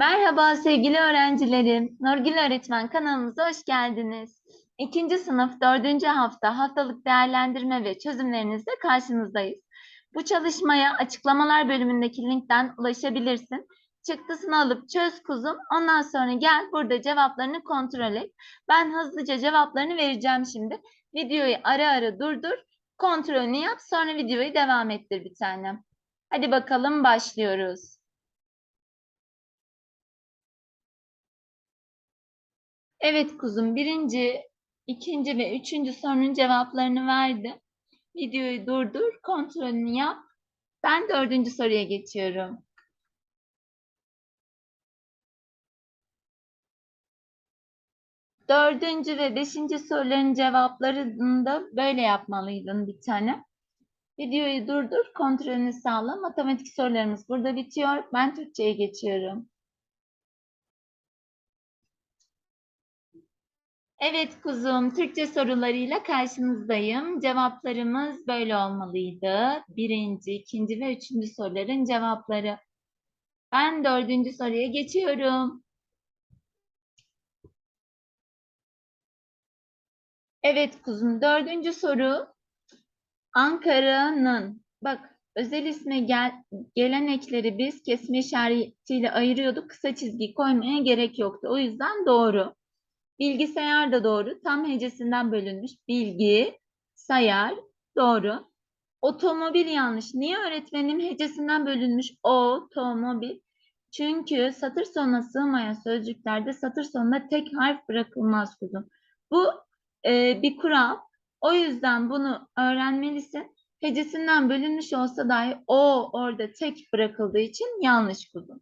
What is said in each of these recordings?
Merhaba sevgili öğrencilerim. Nurgül Öğretmen kanalımıza hoş geldiniz. İkinci sınıf dördüncü hafta haftalık değerlendirme ve çözümlerinizle karşınızdayız. Bu çalışmaya açıklamalar bölümündeki linkten ulaşabilirsin. Çıktısını alıp çöz kuzum. Ondan sonra gel burada cevaplarını kontrol et. Ben hızlıca cevaplarını vereceğim şimdi. Videoyu ara ara durdur. Kontrolünü yap. Sonra videoyu devam ettir bir tanem. Hadi bakalım başlıyoruz. Evet kuzum, birinci, ikinci ve üçüncü sorunun cevaplarını verdim. Videoyu durdur, kontrolünü yap. Ben dördüncü soruya geçiyorum. Dördüncü ve beşinci soruların cevaplarını da böyle yapmalıydın bir tane. Videoyu durdur, kontrolünü sağla. Matematik sorularımız burada bitiyor. Ben Türkçe'ye geçiyorum. Evet kuzum, Türkçe sorularıyla karşınızdayım. Cevaplarımız böyle olmalıydı. Birinci, ikinci ve üçüncü soruların cevapları. Ben dördüncü soruya geçiyorum. Evet kuzum, dördüncü soru. Ankara'nın, bak özel isme gel, gelen ekleri biz kesme işaretiyle ayırıyorduk. Kısa çizgi koymaya gerek yoktu. O yüzden doğru. Bilgisayar da doğru. Tam hecesinden bölünmüş. Bilgi, sayar, doğru. Otomobil yanlış. Niye öğretmenim hecesinden bölünmüş? Otomobil. Çünkü satır sonuna sığmayan sözcüklerde satır sonuna tek harf bırakılmaz kuzum. Bu e, bir kural. O yüzden bunu öğrenmelisin. Hecesinden bölünmüş olsa dahi o orada tek bırakıldığı için yanlış kuzum.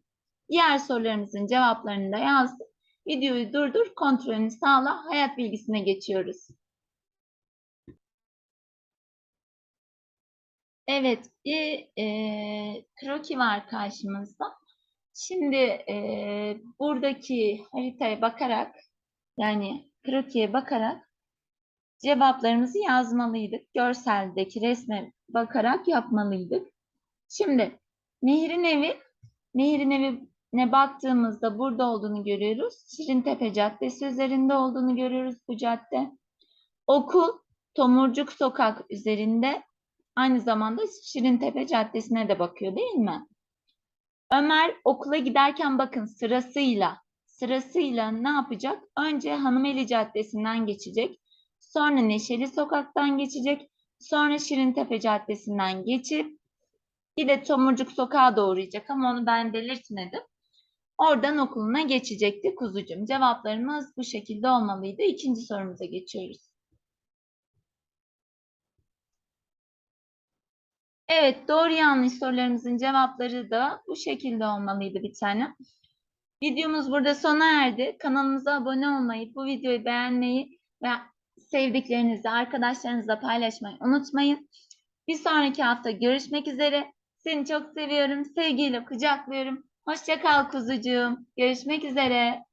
Diğer sorularımızın cevaplarını da yazdım. Videoyu durdur, kontrolünü sağla. Hayat bilgisine geçiyoruz. Evet, bir e, kroki var karşımızda. Şimdi e, buradaki haritaya bakarak, yani krokiye bakarak cevaplarımızı yazmalıydık. Görseldeki resme bakarak yapmalıydık. Şimdi Nehir'in evi, Nehir'in evi ne baktığımızda burada olduğunu görüyoruz. Şirintepe Caddesi üzerinde olduğunu görüyoruz bu cadde. Okul Tomurcuk Sokak üzerinde aynı zamanda Şirintepe Caddesi'ne de bakıyor değil mi? Ömer okula giderken bakın sırasıyla sırasıyla ne yapacak? Önce Hanımeli Caddesi'nden geçecek. Sonra Neşeli Sokak'tan geçecek. Sonra Şirintepe Caddesi'nden geçip bir de Tomurcuk Sokağa doğrayacak ama onu ben belirtmedim. Oradan okuluna geçecekti kuzucum. Cevaplarımız bu şekilde olmalıydı. İkinci sorumuza geçiyoruz. Evet, doğru yanlış sorularımızın cevapları da bu şekilde olmalıydı bir tane. Videomuz burada sona erdi. Kanalımıza abone olmayı, bu videoyu beğenmeyi ve sevdiklerinizle, arkadaşlarınızla paylaşmayı unutmayın. Bir sonraki hafta görüşmek üzere. Seni çok seviyorum. Sevgiyle kucaklıyorum. Hoşça kal kuzucuğum. Görüşmek üzere.